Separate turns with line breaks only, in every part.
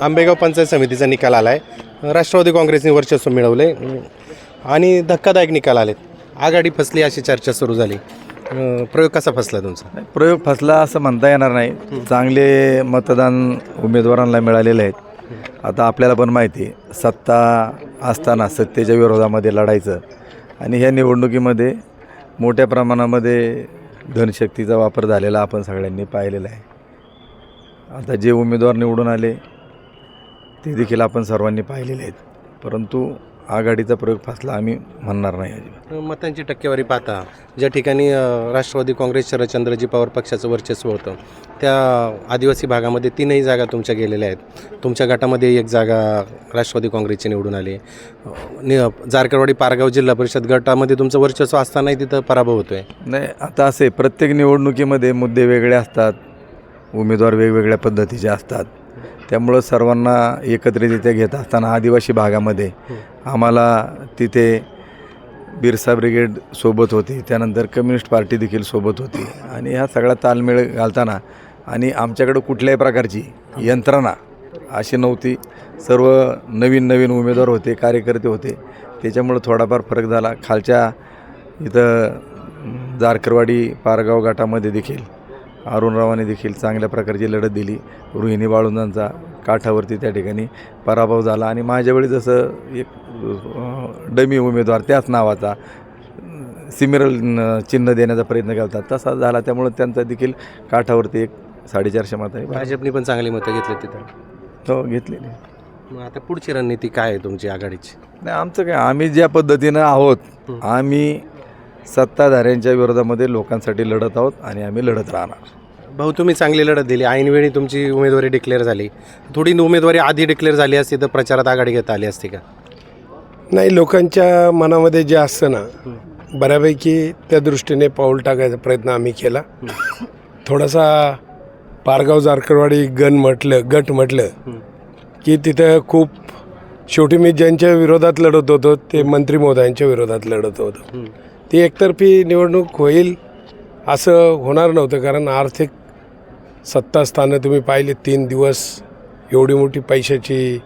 आंबेगाव पंचायत समितीचा निकाल आला आहे राष्ट्रवादी काँग्रेसने वर्चस्व मिळवले आणि धक्कादायक निकाल आलेत. आघाडी फसली अशी चर्चा सुरू झाली. प्रयोग कसा फसला तुमचा?
प्रयोग फसला असं म्हणता येणार नाही. चांगले मतदान उमेदवारांना मिळालेले आहेत. आता आपल्याला पण माहिती आहे, सत्ता असताना सत्तेच्या विरोधामध्ये लढायचं आणि ह्या निवडणुकीमध्ये मोठ्या प्रमाणामध्ये धनशक्तीचा वापर झालेला आपण सगळ्यांनी पाहिलेला आहे. आता जे उमेदवार निवडून आले ते देखील आपण सर्वांनी पाहिलेले आहेत. परंतु आघाडीचा प्रयोग फसला आम्ही म्हणणार नाही अजिबात.
मतांची टक्केवारी पाहता ज्या ठिकाणी अं, राष्ट्रवादी काँग्रेस शरदचंद्रजी पवार पक्षाचं वर्चस्व होतं त्या आदिवासी भागामध्ये तीनही जागा तुमच्या गेलेल्या आहेत. तुमच्या गटामध्ये एक जागा राष्ट्रवादी काँग्रेसची निवडून आली. अं, नि- जारकरवाडी पारगाव जिल्हा परिषद गटामध्ये तुमचं वर्चस्व असतानाही तिथं पराभव होतोय.
नाही आता असे प्रत्येक निवडणुकीमध्ये मुद्दे वेगळे असतात उमेदवार वेगवेगळ्या पद्धतीचे असतात. त्यामुळं सर्वांना एकत्रितरित्या घेत असताना आदिवासी भागामध्ये आम्हाला तिथे बिरसा ब्रिगेड सोबत होती. त्यानंतर कम्युनिस्ट पार्टी देखील सोबत होती. आणि ह्या सगळा तालमेळ घालताना आणि आमच्याकडं कुठल्याही प्रकारची यंत्रणा अशी नव्हती. सर्व नवीन नवीन उमेदवार होते कार्यकर्ते होते. त्याच्यामुळं थोडाफार फरक झाला. खालच्या इथं जारकरवाडी पारगाव गटामध्ये देखील अरुणरावाने देखील चांगल्या प्रकारची लढत दिली. रोहिणी बाळुंजांचा काठावरती त्या ठिकाणी पराभव झाला. आणि माझ्यावेळी जसं एक डमी उमेदवार त्याच नावाचा सिमिरल चिन्ह देण्याचा प्रयत्न करतात तसा झाला. त्यामुळं त्यांचा देखील काठावरती एक साडेचारशे मत आहे.
भाजपनी पण चांगली मतं घेतली तिथं.
तो घेतलेली.
मग आता पुढची रणनीती काय आहे तुमची आघाडीची?
नाही आमचं काय आम्ही ज्या पद्धतीनं आहोत आम्ही सत्ताधाऱ्यांच्या विरोधामध्ये लोकांसाठी लढत आहोत आणि आम्ही लढत राहणार.
भाऊ तुम्ही चांगली लढत दिली. ऐनवेळी तुमची उमेदवारी डिक्लेअर झाली. थोडी उमेदवारी आधी डिक्लेअर झाली असती तर प्रचारात आघाडी घेता आली असती का?
नाही लोकांच्या मनामध्ये जे असतं ना बऱ्यापैकी त्या दृष्टीने पाऊल टाकायचा प्रयत्न आम्ही केला. थोडासा पारगाव जारकरवाडी गण म्हटलं गट म्हटलं की तिथं खूप शेवटी मी ज्यांच्या विरोधात लढत होतो ते मंत्री महोदयांच्या विरोधात लढत होतो. ती एकतर्फी निवडणूक होईल असं होणार नव्हतं कारण आर्थिक सत्तास्थानं तुम्ही पाहिली तीन दिवस एवढी मोठी पैशाची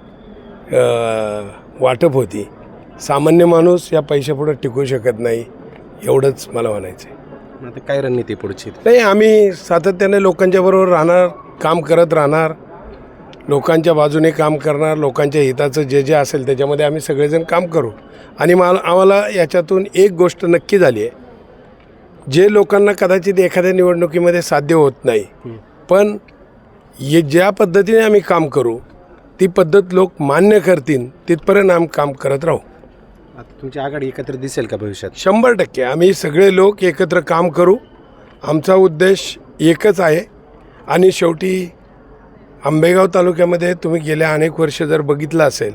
वाटप होती. सामान्य माणूस या पैशापुढे टिकू शकत नाही एवढंच मला म्हणायचं आहे
आता काय रणनीती पुढची?
नाही आम्ही सातत्याने लोकांच्या बरोबर राहणार काम करत राहणार. लोकांच्या बाजूने काम करणार लोकांच्या हिताचं जे जे असेल त्याच्यामध्ये आम्ही सगळेजण काम करू. आणि मला आम्हाला याच्यातून एक गोष्ट नक्की झाली आहे. जे लोकांना कदाचित एखाद्या निवडणुकीमध्ये साध्य होत नाही पण ये ज्या पद्धतीने आम्ही काम करू ती पद्धत लोक मान्य करतील तिथपर्यंत आम्ही काम करत राहू.
आता तुमची आघाडी एकत्र दिसेल का भविष्यात?
शंभर टक्के. आम्ही सगळे लोक एकत्र काम करू. आमचा उद्देश एकच आहे. आणि शेवटी आंबेगाव तालुक्यामध्ये तुम्ही गेल्या अनेक वर्ष जर बघितलं असेल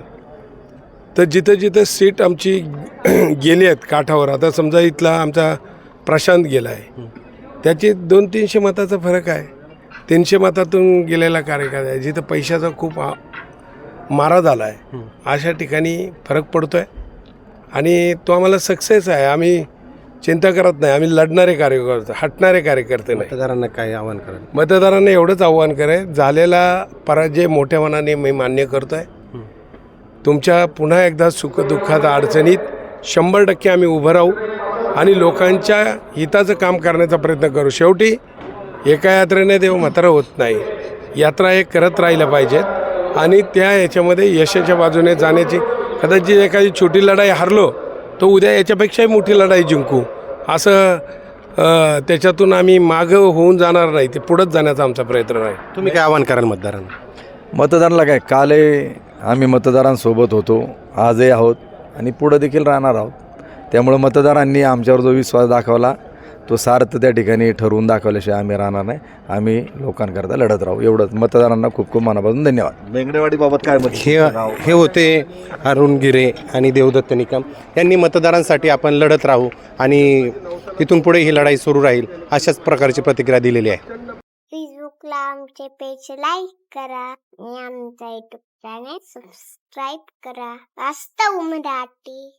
तर जिथं जिथं सीट आमची गेली आहेत काठावर आता समजा इथला आमचा प्रशांत गेला आहे त्याची दोन तीनशे मताचा फरक आहे. तीनशे मतातून गेलेला कार्यकाळ आहे जिथं पैशाचा खूप आ- मारा झाला आहे अशा ठिकाणी फरक पडतो आहे आणि तो आम्हाला सक्सेस आहे. आम्ही चिंता करत नाही. आम्ही लढणारे कार्यकर्ते हटणारे कार्यकर्ते नाही.
मतदारांना काय आवाहन कराल?
मतदारांना एवढंच आव्हान करे झालेला पराजय मोठ्या मनाने मी मान्य करतो आहे तुमच्या पुन्हा एकदा सुखदुःखात अडचणीत शंभर टक्के आम्ही उभं राहू आणि लोकांच्या हिताचं काम करण्याचा प्रयत्न करू. शेवटी एका यात्रेने देव म्हातारा होत नाही. यात्रा हे करत राहिल्या पाहिजेत आणि त्या याच्यामध्ये यशाच्या बाजूने जाण्याची कदाचित एखादी छोटी लढाई हरलो तर उद्या याच्यापेक्षाही मोठी लढाई जिंकू. असं त्याच्यातून आम्ही मागं होऊन जाणार नाही ते पुढंच जाण्याचा आमचा प्रयत्न राहील
तुम्ही काय आवाहन कराल मतदारांना?
मतदारांना काय कालही आम्ही मतदारांसोबत होतो आजही आहोत आणि पुढं देखील राहणार आहोत. त्यामुळं मतदारांनी आमच्यावर जो विश्वास दाखवला तो सार्थ त्या ठिकाणी ठरवून दाखवल्याशिवाय आम्ही राहणार नाही. आम्ही लोकांकरता लढत राहू. एवढंच. मतदारांना खूप खूप मनापासून धन्यवाद.
बेंगडेवाडीबाबत काय मत?
हे हे होते अरुण गिरे आणि देवदत्त निकम. यांनी मतदारांसाठी आपण लढत राहू आणि इथून पुढे ही लढाई सुरू राहील अशाच प्रकारची प्रतिक्रिया दिलेली आहे.
फेसबुकला आमचे पेज लाईक करा आणि आमचा युट्यूब चॅनेल सबस्क्राईब करा. वास्तव मराठी